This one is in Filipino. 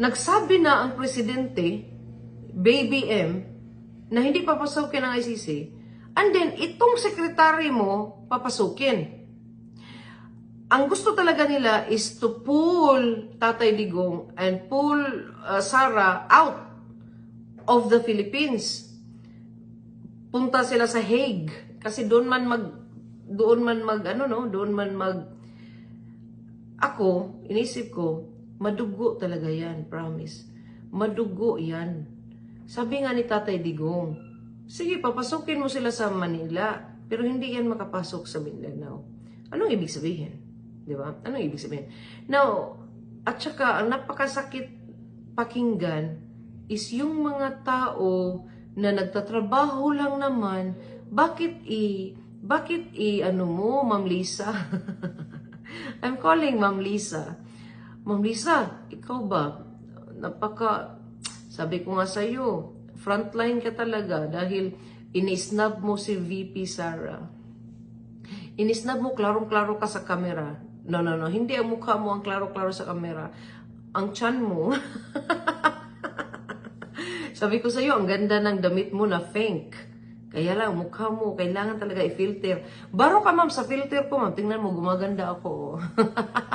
Nagsabi na ang presidente, Baby M, na hindi papasukin ang ICC, and then itong sekretary mo papasukin. Ang gusto talaga nila is to pull Tatay Digong and pull uh, Sara out of the Philippines. Punta sila sa Hague kasi doon man mag doon man mag ano no, doon man mag ako, inisip ko, madugo talaga yan, promise. Madugo yan. Sabi nga ni Tatay Digong, sige, papasukin mo sila sa Manila, pero hindi yan makapasok sa Mindanao. Anong ibig sabihin? Di ba? Anong ibig sabihin? Now, at saka, ang napakasakit pakinggan is yung mga tao na nagtatrabaho lang naman, bakit i, bakit i, ano mo, Ma'am Lisa? I'm calling Ma'am Lisa. Ma'am Lisa, ikaw ba? Napaka, sabi ko nga sa'yo, frontline ka talaga dahil inisnab mo si VP Sara. Inisnab mo, klarong-klaro ka sa camera. No, no, no. Hindi ang mukha mo ang klaro-klaro sa camera. Ang chan mo. Sabi ko sa'yo, ang ganda ng damit mo na pink. Kaya lang, mukha mo, kailangan talaga i-filter. Baro ka, ma'am, sa filter ko, ma'am. Tingnan mo, gumaganda ako.